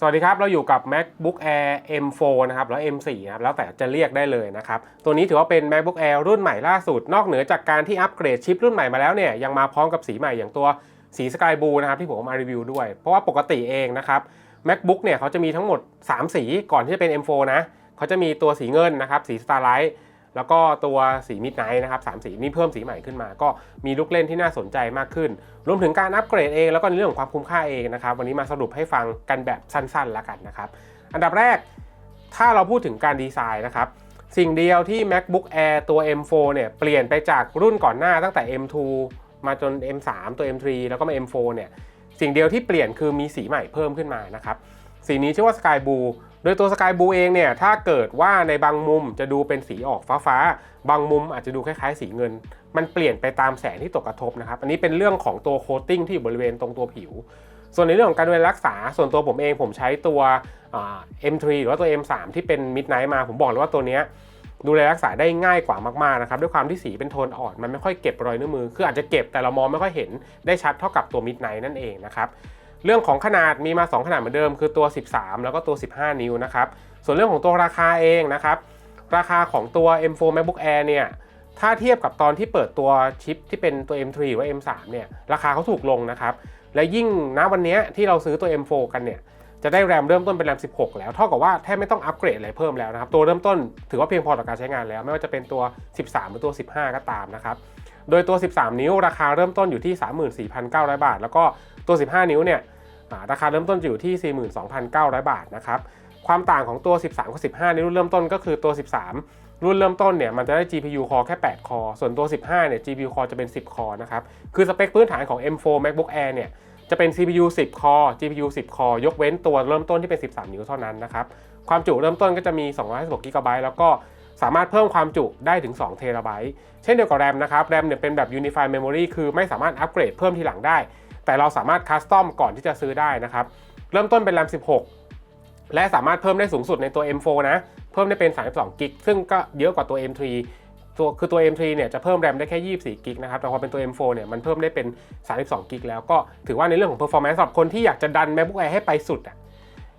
สวัสดีครับ เราอยู่กับ MacBook Air M4 นะครับ แล้ว M4 นะครับ แล้วแต่จะเรียกได้เลยนะครับ ตัวนี้ถือว่าเป็น MacBook Air รุ่นใหม่ล่าสุด นอกเหนือจากการที่อัปเกรดชิปรุ่นใหม่มาแล้วเนี่ย ยังมาพร้อมกับสีใหม่อย่างตัวสี Sky Blue นะครับ ที่ผมมารีวิวด้วย เพราะว่าปกติเองนะครับ MacBook เนี่ยเขาจะมีทั้งหมด 3 สีก่อนที่จะเป็น M4 นะเขาจะมีตัวสีเงินนะครับ สี Starlight แล้วก็ตัวสี Midnight นะครับสามสีนี้เพิ่มสีใหม่ขึ้นมา ก็มีลูกเล่นที่น่าสนใจมากขึ้น รวมถึงการอัปเกรดเอง แล้วก็ในเรื่องของความคุ้มค่าเองนะครับ วันนี้มาสรุปให้ฟังกันแบบสั้นๆแล้วกันนะครับ อันดับแรก ถ้าเราพูดถึงการดีไซน์นะครับสิ่งเดียวที่ MacBook Air ตัว M4 เนี่ยเปลี่ยนไปจากรุ่นก่อนหน้าตั้งแต่ M2 มาจน M3 ตัว M3 แล้วก็มา M4 เนี่ยสิ่งเดียวที่เปลี่ยนคือมีสีใหม่เพิ่มขึ้นมานะครับสีนี้ชื่อว่า Sky Blue ดยตัว Sky Blue เองเนี่ยถ้าเกิดว่าในบางมุมจะดูเป็นสีออกฟ้าๆ บางมุมอาจจะดูคล้ายๆสีเงิน มันเปลี่ยนไปตามแสงที่ตกกระทบนะครับ อันนี้เป็นเรื่องของตัวโคตติ้งที่อยู่บริเวณตรงตัวผิว ส่วนในเรื่องของการดูแลรักษา ส่วนตัวผมเองผมใช้ตัว M3 หรือว่าตัว M3 ที่เป็น Midnight มา ผมบอกเลยว่าตัวเนี้ยดูแลรักษาได้ง่ายกว่ามากๆนะครับด้วยความที่สีเป็นโทนอ่อนมันไม่ค่อยเก็บรอยนิ้วมือ คืออาจจะเก็บแต่เรามองไม่ค่อยเห็นได้ชัดเท่ากับตัว Midnight นั่นเองนะครับ เรื่องของขนาดมีมา 2 ขนาดเหมือนเดิมคือตัว 13 แล้วก็ตัว 15 นิ้วนะครับ ส่วนเรื่องของตัวราคาเองนะครับ ราคาของตัว M4 MacBook Air เนี่ย ถ้าเทียบกับตอนที่เปิดตัวชิปที่เป็นตัว M3 หรือว่า M3 เนี่ยราคาเขาถูกลงนะครับ และยิ่งณวันนี้ที่เราซื้อตัว M4 กันเนี่ยจะได้แรมเริ่มต้นเป็นแรม 16 แล้วเท่ากับว่าแทบไม่ต้องอัปเกรดอะไรเพิ่มแล้วนะครับ ตัวเริ่มต้นถือว่าเพียงพอต่อการใช้งานแล้ว ไม่ว่าจะเป็นตัว 13 หรือตัว 15 ก็ตามนะครับ โดยตัว 13 นิ้วราคาเริ่มต้นอยู่ที่ 34,900 บาท แล้วก็ตัว 15 นิ้วเนี่ย ราคาเริ่มต้นจะอยู่ที่ 42,900 บาทนะครับ ความต่างของตัว 13 กับ 15 ในรุ่นเริ่มต้นก็คือตัว 13 รุ่นเริ่มต้นเนี่ยมันจะได้ GPU core แค่ 8 คอ ส่วนตัว 15 เนี่ย GPU core จะเป็น 10 คอนะครับ คือสเปคพื้นฐานของ M4 MacBook Air เนี่ยจะเป็น CPU 10 คอ GPU 10 คอ ยกเว้นตัวเริ่มต้นที่เป็น 13 นิ้วเท่านั้นนะครับ ความจุเริ่มต้นก็จะมี 256 g b แล้วก็สามารถเพิ่มความจุได้ถึง2 t b เช่นเดียวกับแรมนะครับ แรมเนี่ยเป็นแบบ Unified Memory คือไม่สามารถอัปเกรดเพิ่มทีหลังได้ แต่เราสามารถคัสตอมก่อนที่จะซื้อได้นะครับ เริ่มต้นเป็นแรม 16 และสามารถเพิ่มได้สูงสุดในตัว M4 นะ เพิ่มได้เป็น 32 กิก ซึ่งก็เยอะกว่าตัว M3 ตัวคือตัว M3 เนี่ยจะเพิ่มแรมได้แค่ 24 กิกนะครับ แต่พอเป็นตัว M4 เนี่ยมันเพิ่มได้เป็น 32 กิกแล้ว ก็ถือว่าในเรื่องของ performance สำหรับคนที่อยากจะดัน MacBook Air ให้ไปสุดอะ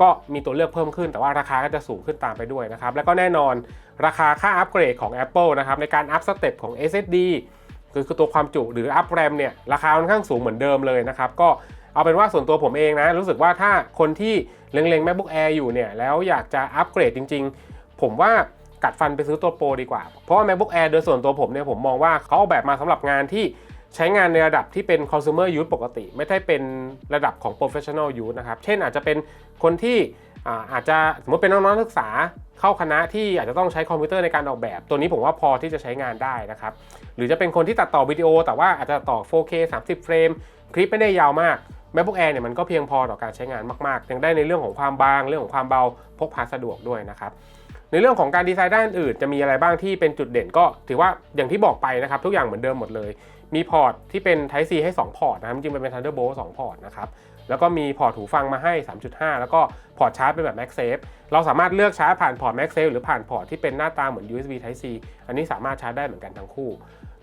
ก็มีตัวเลือกเพิ่มขึ้นแต่ว่าราคาก็จะสูงขึ้นตามไปด้วยนะครับ แล้วก็แน่นอนราคาค่าอัปเกรดของ Apple นะครับในการอัพสเต็ปของ SSD คือคือตัวความจุหรืออัพแรมเนี่ยราคาค่อนข้างสูงเหมือนเดิมเลยนะครับก็เอาเป็นว่าส่วนตัวผมเองนะ รู้สึกว่าถ้าคนที่เล็งๆ MacBook Air อยู่เนี่ยแล้วอยากจะอัปเกรดจริง ๆ ผมว่ากัดฟันไปซื้อตัวโปรดีกว่า เพราะว่า MacBook Air โดยส่วนตัวผมเนี่ยผมมองว่าเขาออกแบบมาสำหรับงานที่ใช้งานในระดับที่เป็น consumer use ปกติ ไม่ได้เป็นระดับของ professional use นะครับ เช่นอาจจะเป็นคนที่ อาอาจจะสมมติเป็นน้องๆนักศึกษาเข้าคณะที่อาจจะต้องใช้คอมพิวเตอร์ในการออกแบบ ตัวนี้ผมว่าพอที่จะใช้งานได้นะครับ หรือจะเป็นคนที่ตัดต่อวิดีโอ แต่ว่าอาจจะต่อ 4K 30 เฟรม คลิปไม่ได้ยาวมาก MacBook Air เนี่ยมันก็เพียงพอต่อการใช้งานมากๆ ยังได้ในเรื่องของความบางเรื่องของความเบาพกพาสะดวกด้วยนะครับในเรื่องของการดีไซน์ด้านอื่นจะมีอะไรบ้างที่เป็นจุดเด่นก็ถือว่าอย่างที่บอกไปนะครับทุกอย่างเหมือนเดิมหมดเลย มีพอร์ตที่เป็น Type C ให้ 2 พอร์ตนะครับจริงๆมันเป็น Thunderbolt 2 พอร์ตนะครับ แล้วก็มีพอร์ตหูฟังมาให้ 3.5 แล้วก็พอร์ตชาร์จเป็นแบบ MagSafe เราสามารถเลือกชาร์จผ่านพอร์ต MagSafe หรือผ่านพอร์ตที่เป็นหน้าตาเหมือน USB Type C อันนี้สามารถชาร์จได้เหมือนกันทั้งคู่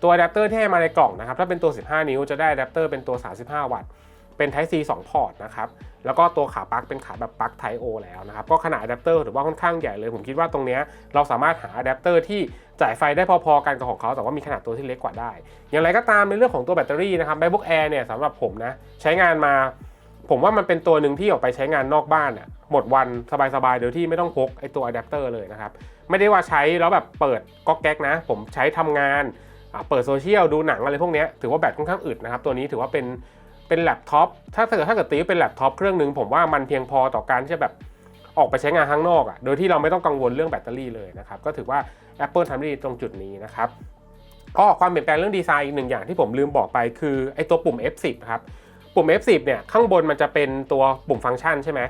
ตัวอะแดปเตอร์ที่ให้มาในกล่องนะครับถ้าเป็นตัว 15 นิ้วจะได้อะแดปเตอร์เป็นตัว 35 วัตต์เป็น Type C 2 พอร์ตนะครับ แล้วก็ตัวขาปลั๊กเป็นขาแบบปลั๊ก Type O แล้วนะครับ ก็ขนาดอะแดปเตอร์ถือว่าค่อนข้างใหญ่เลย ผมคิดว่าตรงเนี้ยเราสามารถหาอะแดปเตอร์ที่จ่ายไฟได้พอๆกันกับของเขา แต่ว่ามีขนาดตัวที่เล็กกว่าได้ อย่างไรก็ตามในเรื่องของตัวแบตเตอรี่นะครับ MacBook Air เนี่ยสำหรับผมนะ ใช้งานมา ผมว่ามันเป็นตัวหนึ่งที่ออกไปใช้งานนอกบ้านอะหมดวันสบายๆโดยที่ไม่ต้องพกไอตัวอะแดปเตอร์เลยนะครับ ไม่ได้ว่าใช้แล้วแบบเปิดก๊อกแก๊กนะ ผมใช้ทำงาน เปิดโซเชียลดูหนังอะไรพวกนี้ถือว่าแบตค่อนข้างอึดนะครับ ตัวนี้ถือว่าเป็นเป็นแล็ปท็อปถ้าเกิดถ้าเกิดตีว่าเป็นแล็ปท็อปเครื่องหนึ่งผมว่ามันเพียงพอต่อการที่จะแบบออกไปใช้งานข้างนอกอะ่ะโดยที่เราไม่ต้องกังวลเรื่องแบตเตอรี่เลยนะครับ ก็ถือว่า Apple ทำได้ดีตรงจุดนี้นะครับก็ความเปลี่ยนแปลงเรื่องดีไซน์อีกหนึ่งอย่างที่ผมลืมบอกไปคือไอตัวปุ่ม F10 ครับ ปุ่ม F10 เนี่ยข้างบนมันจะเป็นตัวปุ่มฟังก์ชันใช่ไหม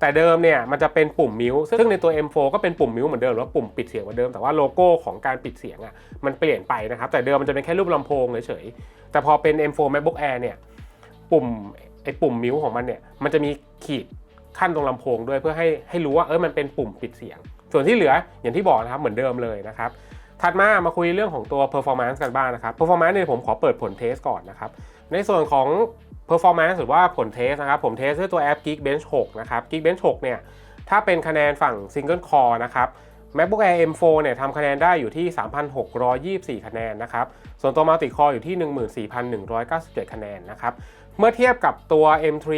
แต่เดิมเนี่ยมันจะเป็นปุ่มมิวซึ่งในตัว M4 ก็เป็นปุ่มมิวเหมือนเดิมหรือว่าปุ่มปิดเสียงเหมือนเดิมแต่ว่าโลโก้ของการปิดเสียงอะมันเปลี่ยนไปนะครับแต่เดิมมันจะเป็นแค่รูปลำโพงเฉยๆแต่พอเป็น M4 MacBook Air เนี่ยปุ่มไอ้ปุ่มมิวของมันเนี่ยมันจะมีขีดขั้นตรงลำโพงด้วยเพื่อให้ให้รู้ว่าเออมันเป็นปุ่มปิดเสียง ส่วนที่เหลืออย่างที่บอกนะครับเหมือนเดิมเลยนะครับถัดมามาคุยเรื่องของตัว performance กันบ้างนะครับ performance เนี่ยผมขอเปิดผลเทสก่อนนะครับในส่วนของ performance หรือว่าผลเทสนะครับ ผมเทสด้วยตัวแอป Geekbench 6 นะครับ Geekbench 6 เนี่ย ถ้าเป็นคะแนนฝั่ง Single Core นะครับ MacBook Air M4 เนี่ยทำคะแนนได้อยู่ที่ 3,624 คะแนนนะครับ ส่วนตัว Multi Core อยู่ที่ 14,197 คะแนนนะครับ เมื่อเทียบกับตัว M3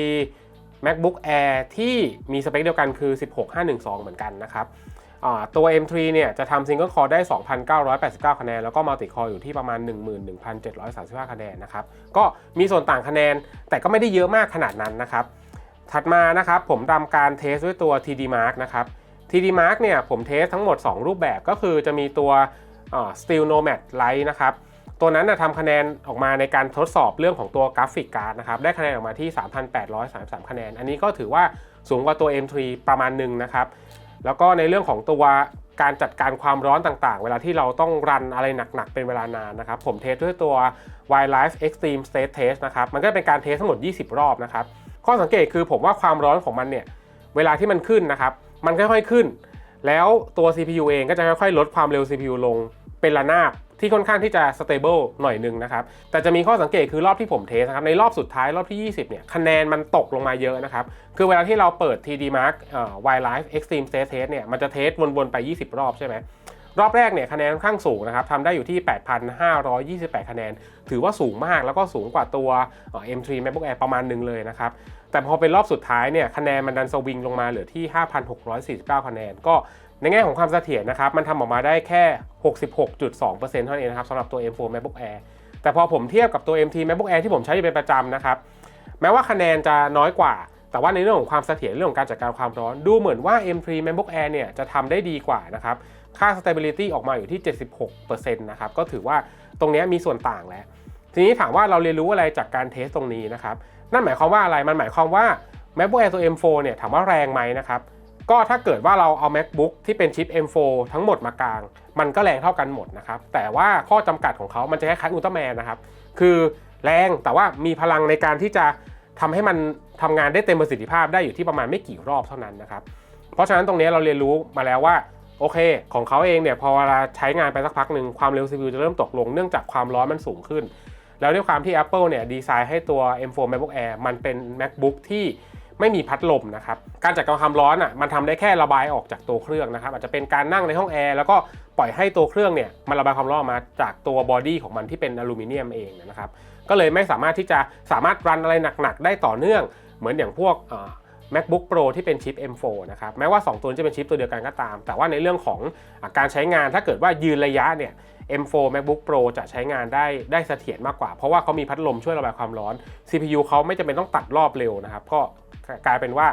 MacBook Air ที่มีสเปคเดียวกันคือ 16512 เหมือนกันนะครับ ตัว M3 เนี่ยจะทำ Single Core ได้ 2,989 คะแนน แล้วก็ Multi Core อยู่ที่ประมาณ 11,735 คะแนนนะครับก็มีส่วนต่างคะแนนแต่ก็ไม่ได้เยอะมากขนาดนั้นนะครับถัดมานะครับผมทำการเทสด้วยตัว TD Mark นะครับ TD Mark เนี่ยผมเทสทั้งหมด 2 รูปแบบก็คือจะมีตัว Steel Nomad Lite นะครับตัวนั้นนะทำคะแนนออกมาในการทดสอบเรื่องของตัวกราฟิกการ์ดนะครับ ได้คะแนนออกมาที่ 3,833 คะแนน อันนี้ก็ถือว่าสูงกว่าตัว M3 ประมาณหนึ่งนะครับ แล้วก็ในเรื่องของตัวการจัดการความร้อนต่างๆ เวลาที่เราต้องรันอะไรหนักๆ เป็นเวลานานนะครับ ผมเทสด้วยตัว Wildlife Extreme State Test นะครับ มันก็เป็นการเทสทั้งหมด 20 รอบนะครับ ข้อสังเกตคือผมว่าความร้อนของมันเนี่ย เวลาที่มันขึ้นนะครับ มันค่อยๆขึ้น แล้วตัว CPU เองก็จะค่อยๆ ลดความเร็ว CPU ลงเป็นระนาบ ที่ค่อนข้างที่จะ stable หน่อยหนึงนะครับ แต่จะมีข้อสังเกตคือรอบที่ผมเทสครับ ในรอบสุดท้ายรอบที่ 20 เนี่ยคะแนนมันตกลงมาเยอะนะครับ คือเวลาที่เราเปิด TD Mark Wildlife Extreme State Test เนี่ยมันจะเทสวนๆไป 20 รอบใช่ไหมรอบแรกเนี่ยคะแนนค่อนข้างสูงนะครับทำได้อยู่ที่ 8,528 คะแนน ถือว่าสูงมากแล้วก็สูงกว่าตัว M3 MacBook Air ประมาณหนึ่งเลยนะครับ แต่พอเป็นรอบสุดท้ายเนี่ยคะแนนมันดันสวิงลงมาเหลือที่ 5,649 คะแนน ก็ ในแง่ของความเสถียรนะครับ มันทำออกมาได้แค่ 66.2%เท่านั้นเองนะครับสำหรับตัว M4 MacBook Air แต่พอผมเทียบกับตัว MT MacBook Air ที่ผมใช้อยู่เป็นประจำนะครับ แม้ว่าคะแนนจะน้อยกว่า แต่ว่าในเรื่องของความเสถียรเรื่องของการจัดการความร้อน ดูเหมือนว่า M3 MacBook Air เนี่ยจะทำได้ดีกว่านะครับ ค่า stability ออกมาอยู่ที่ 76%นะครับ ก็ถือว่าตรงนี้มีส่วนต่างแล้ว ทีนี้ถามว่าเราเรียนรู้อะไรจากการเทสตรงนี้นะครับ นั่นหมายความว่าอะไร มันหมายความว่า MacBook Air ตัว M4 เนี่ยถามว่าแรงไหมนะครับ ก็ถ้าเกิดว่าเราเอา MacBook ที่เป็นชิป M4 ทั้งหมดมากลาง มันก็แรงเท่ากันหมดนะครับ แต่ว่าข้อจำกัดของเขามันจะคล้ายๆอุลตร้าแมนนะครับ คือแรงแต่ว่ามีพลังในการที่จะทำให้มันทำงานได้เต็มประสิทธิภาพได้อยู่ที่ประมาณไม่กี่รอบเท่านั้นนะครับ เพราะฉะนั้นตรงนี้เราเรียนรู้มาแล้วว่าโอเค ของเขาเองเนี่ยพอเวลาใช้งานไปสักพักหนึ่งความเร็ว CPU จะเริ่มตกลงเนื่องจากความร้อนมันสูงขึ้น แล้วด้วยความที่ Apple เนี่ยดีไซน์ให้ตัว M4 MacBook Air มันเป็น MacBook ที่ ไม่มีพัดลมนะครับ การจัดการความร้อนอะมันทำได้แค่ระบายออกจากตัวเครื่องนะครับ อาจจะเป็นการนั่งในห้องแอร์แล้วก็ปล่อยให้ตัวเครื่องเนี่ยมันระบายความร้อนออกมาจากตัวบอดี้ของมันที่เป็นอลูมิเนียมเองนะครับ ก็เลยไม่สามารถที่จะสามารถรันอะไรหนักๆได้ต่อเนื่อง เหมือนอย่างพวก MacBook Pro ที่เป็นชิป M4 นะครับ แม้ว่า 2 ตัวนี้จะเป็นชิปตัวเดียวกันก็ตาม แต่ว่าในเรื่องของอการใช้งานถ้าเกิดว่ายืนระยะเนี่ย M4 MacBook Pro จะใช้งานได้ได้เสถียรมากกว่า เพราะว่าเขามีพัดลมช่วยระบายความร้อน CPU เขาไม่จำเป็นต้องตัดรอบเร็วนะครับ ก็กลายเป็นว่า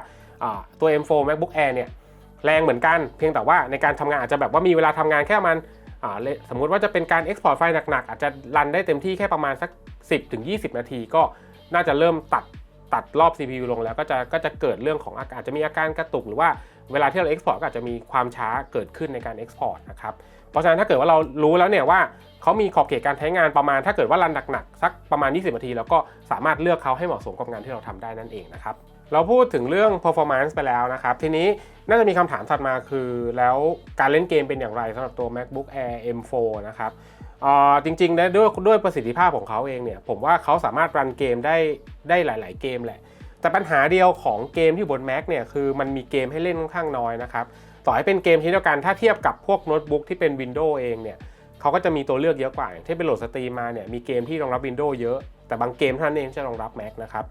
ตัว M4 MacBook Air เนี่ยแรงเหมือนกันเพียงแต่ว่าในการทำงานอาจจะแบบว่ามีเวลาทำงานแค่มันสมมุติว่าจะเป็นการ Export ไฟล์หนักๆ อาจจะรันได้เต็มที่แค่ประมาณสัก 10-20 นาที ก็น่าจะเริ่มตัดตัดรอบ CPU ลงแล้วก็จะก็จะเกิดเรื่องของอาการอาจจะมีอาการกระตุกหรือว่า เวลาที่เรา Export ก็อาจจะมีความช้าเกิดขึ้นในการ Export นะครับ เพราะฉะนั้นถ้าเกิดว่าเรารู้แล้วเนี่ยว่าเขามีขอบเขตการใช้งานประมาณ ถ้าเกิดว่ารันหนักๆสักประมาณ 20 นาทีแล้วก็สามารถเลือกเขาให้เหมาะสมกับงานที่เราทำได้นั่นเองนะครับ เราพูดถึงเรื่อง performance ไปแล้วนะครับ ทีนี้น่าจะมีคำถามถัดมาคือ แล้วการเล่นเกมเป็นอย่างไรสำหรับตัว MacBook Air M4 นะครับจริงๆได้ด้วยด้วยประสิทธิภาพของเขาเองเนี่ย ผมว่าเขาสามารถรันเกมได้ได้หลาย ๆ เกมแหละ แต่ปัญหาเดียวของเกมที่บน Mac เนี่ยคือมันมีเกมให้เล่นค่อนข้างน้อยนะครับ ต่อให้เป็นเกมที่เดียวกันถ้าเทียบกับพวกโน้ตบุ๊กที่เป็น Windows เองเนี่ยเขาก็จะมีตัวเลือกเยอะกว่าอย่างที่เป็นโหลดสตรีมมาเนี่ยมีเกมที่รองรับ Windows เยอะ แต่บางเกมท่านเองจะรองรับ Mac นะครับ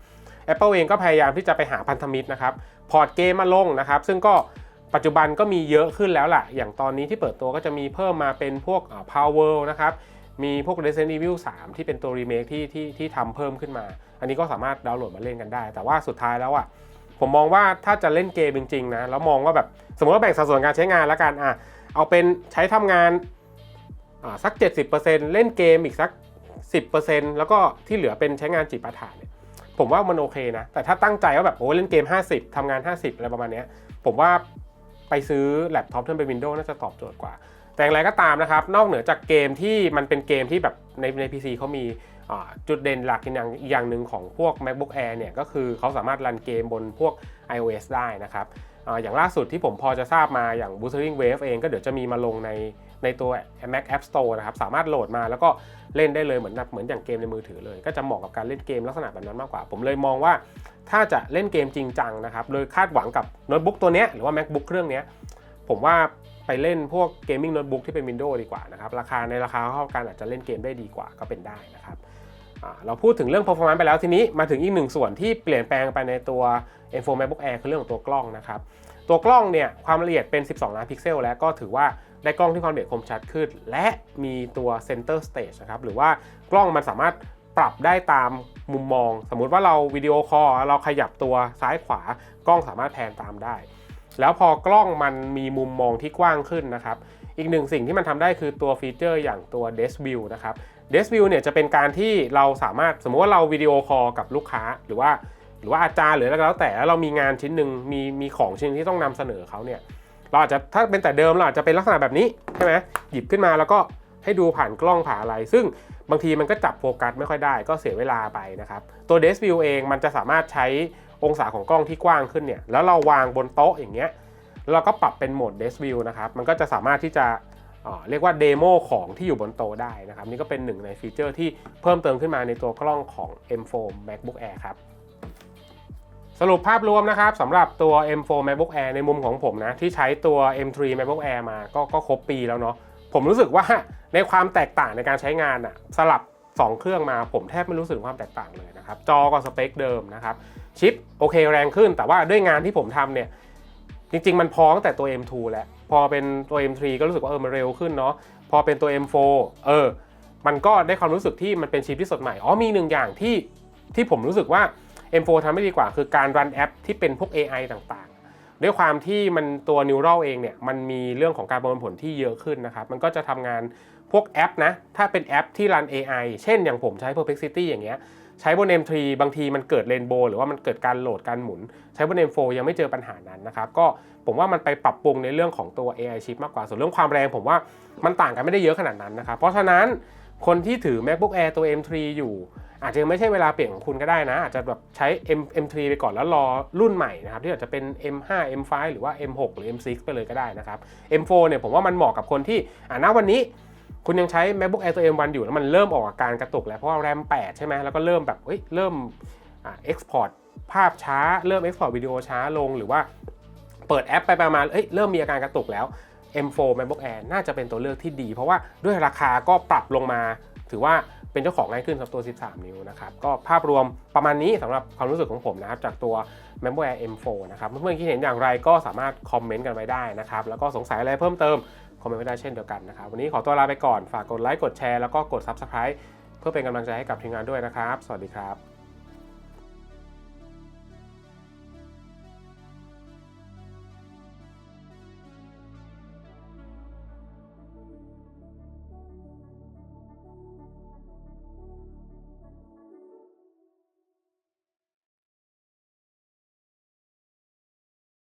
Apple เองก็พยายามที่จะไปหาพันธมิตรนะครับพอร์ตเกมมาลงนะครับซึ่งก็ปัจจุบันก็มีเยอะขึ้นแล้วล่ะ อย่างตอนนี้ที่เปิดตัวก็จะมีเพิ่มมาเป็นพวกอ่า Power นะครับ มีพวก Resident Evil 3 ที่เป็นตัวรีเมคที่ที่ที่ทำเพิ่มขึ้นมา อันนี้ก็สามารถดาวน์โหลดมาเล่นกันได้ แต่ว่าสุดท้ายแล้วอะผมมองว่าถ้าจะเล่นเกมจริงๆนะแล้วมองว่าแบบสมมติว่าแบ่งสัดส่วนการใช้งานแล้วกันอะเอาเป็นใช้ทำงานอ่าสัก 70%เล่นเกมอีกสัก 10%แล้วก็ที่เหลือเป็นใช้งานจิปาถะเนี่ยผมว่ามันโอเคนะ แต่ถ้าตั้งใจว่าแบบโอ้เล่นเกม 50ทำงาน 50 อะไรประมาณเนี้ยผมว่าไปซื้อแล็ปท็อปที่เป็น Windows น่าจะตอบโจทย์กว่า แต่อย่างไรก็ตามนะครับ นอกเหนือจากเกมที่มันเป็นเกมที่แบบในใน PC เขามีจุดเด่นหลักอีกอย่างอย่างหนึ่งของพวก MacBook Air เนี่ยก็คือเขาสามารถรันเกมบนพวก iOS ได้นะครับออย่างล่าสุดที่ผมพอจะทราบมาอย่าง Wuthering Wave เองก็เดี๋ยวจะมีมาลงในในตัว Mac App Store นะครับ สามารถโหลดมาแล้วก็เล่นได้เลยเหมือนเหมือนอย่างเกมในมือถือเลย ก็จะเหมาะกับการเล่นเกมลักษณะแบบนั้นมากกว่า ผมเลยมองว่าถ้าจะเล่นเกมจริงจังนะครับ โดยคาดหวังกับโน้ตบุ๊กตัวเนี้ยหรือว่า MacBook เครื่องเนี้ย ผมว่าไปเล่นพวกเกมมิ่งโน้ตบุ๊กที่เป็น Windows ดีกว่านะครับ ราคาในราคาเท่ากันอาจจะเล่นเกมได้ดีกว่าก็เป็นได้นะครับเราพูดถึงเรื่อง performance ไปแล้วทีนี้มาถึงอีกหนึ่งส่วนที่เปลี่ยนแปลงไปในตัว M4 MacBook Air คือเรื่องของตัวกล้องนะครับ ตัวกล้องเนี่ยความละเอียดเป็น 12 ล้านพิกเซล แล้วก็ถือว่าได้กล้องที่ความละเอียดคมชัดขึ้น และมีตัว Center Stage นะครับ หรือว่ากล้องมันสามารถปรับได้ตามมุมมอง สมมุติว่าเราวิดีโอคอลเราขยับตัวซ้ายขวากล้องสามารถแพนตามได้ แล้วพอกล้องมันมีมุมมองที่กว้างขึ้นนะครับ อีกหนึ่งสิ่งที่มันทำได้คือตัวฟีเจอร์อย่างตัว Desk View นะครับ Desk View เนี่ยจะเป็นการที่เราสามารถสมมุติว่าเราวิดีโอคอลกับลูกค้าหรือว่าหรือว่าอาจารย์หรืออะไรก็แล้วแต่แล้วเรามีงานชิ้นหนึ่งมีมีของชิ้นที่ต้องนำเสนอเขาเนี่ยเราอาจจะถ้าเป็นแต่เดิมเราอาจจะเป็นลักษณะแบบนี้ใช่ไหมหยิบขึ้นมาแล้วก็ให้ดูผ่านกล้องผ่านอะไร ซึ่งบางทีมันก็จับโฟกัสไม่ค่อยได้ก็เสียเวลาไปนะครับ ตัว Desk View เองมันจะสามารถใช้ องศาของกล้องที่กว้างขึ้นเนี่ยแล้วเราวางบนโต๊ะอย่างเงี้ยเราก็ปรับเป็นโหมด Desk View นะครับมันก็จะสามารถที่จะเรียกว่าเดโมของที่อยู่บนโต๊ะได้นะครับนี่ก็เป็นหนึ่งในฟีเจอร์ที่เพิ่มเติมขึ้นมาในตัวกล้องของ M4 MacBook Air ครับสรุปภาพรวมนะครับสำหรับตัว M4 MacBook Air ในมุมของผมนะ ที่ใช้ตัว M3 MacBook Air มาก็ก็ครบปีแล้วเนาะผมรู้สึกว่าในความแตกต่างในการใช้งานอะสลับ 2 เครื่องมาผมแทบไม่รู้สึกความแตกต่างเลยนะครับ จอก็สเปคเดิมนะครับ ชิปโอเคแรงขึ้น แต่ว่าด้วยงานที่ผมทำเนี่ยจริง ๆ มันพอตั้งแต่ตัว M2 แล้วพอเป็นตัว M3 ก็รู้สึกว่าเออมันเร็วขึ้นเนาะพอเป็นตัว M4 เออ มันก็ได้ความรู้สึกที่มันเป็นชิปที่สดใหม่อ๋อมีหนึ่งอย่างที่ที่ผมรู้สึกว่า M4 ทำไม่ดีกว่า คือการรันแอปที่เป็นพวก AI ต่างๆ ด้วยความที่มันตัว Neural เองเนี่ยมันมีเรื่องของการประมวลผลที่เยอะขึ้นนะครับ มันก็จะทำงานพวกแอปนะ ถ้าเป็นแอปที่รัน AI เช่นอย่างผมใช้ Perplexity อย่างเงี้ย ใช้บน M3 บางทีมันเกิดเรนโบว์หรือว่ามันเกิดการโหลดการหมุน ใช้บน M4 ยังไม่เจอปัญหานั้นนะครับก็ผมว่ามันไปปรับปรุงในเรื่องของตัว AI chip มากกว่าส่วนเรื่องความแรงผมว่ามันต่างกันไม่ได้เยอะขนาดนั้นนะครับเพราะฉะนั้นคนที่ถือ MacBook Air ตัว M3 อยู่ อาจจะไม่ใช่เวลาเปลี่ยนของคุณก็ได้นะ อาจจะแบบใช้ M M3 ไปก่อนแล้วรอรุ่นใหม่นะครับ ที่อาจจะเป็น M5 M5 หรือว่า M6 หรือ M6 ไปเลยก็ได้นะครับ M4 เนี่ยผมว่ามันเหมาะกับคนที่อ่าณวันนี้ คุณยังใช้ MacBook Air ตัว M1 อยู่แล้วมันเริ่มออกอาการกระตุกแล้วเพราะว่า RAM 8ใช่ไหมแล้วก็เริ่มแบบเฮ้ยเริ่มอ่า export ภาพช้า เริ่ม export วิดีโอช้าลงหรือว่าเปิดแอปไปประมาณเอ้ยเริ่มมีอาการกระตุกแล้ว M4 MacBook Air น่าจะเป็นตัวเลือกที่ดี เพราะว่าด้วยราคาก็ปรับลงมา ถือว่าเป็นเจ้าของง่ายขึ้นสำหรับตัว 13 นิ้วนะครับ ก็ภาพรวมประมาณนี้สำหรับความรู้สึกของผมนะครับ จากตัว MacBook Air M4 นะครับ เพื่อนๆคิดเห็นอย่างไรก็สามารถคอมเมนต์กันไว้ได้นะครับ แล้วก็สงสัยอะไรเพิ่มเติม คอมเมนต์ไว้ได้เช่นเดียวกันนะครับ วันนี้ขอตัวลาไปก่อน ฝากกดไลค์ กดแชร์ แล้วก็กด Subscribe เพื่อเป็นกำลังใจให้กับทีมงานด้วยนะครับ สวัสดีครับ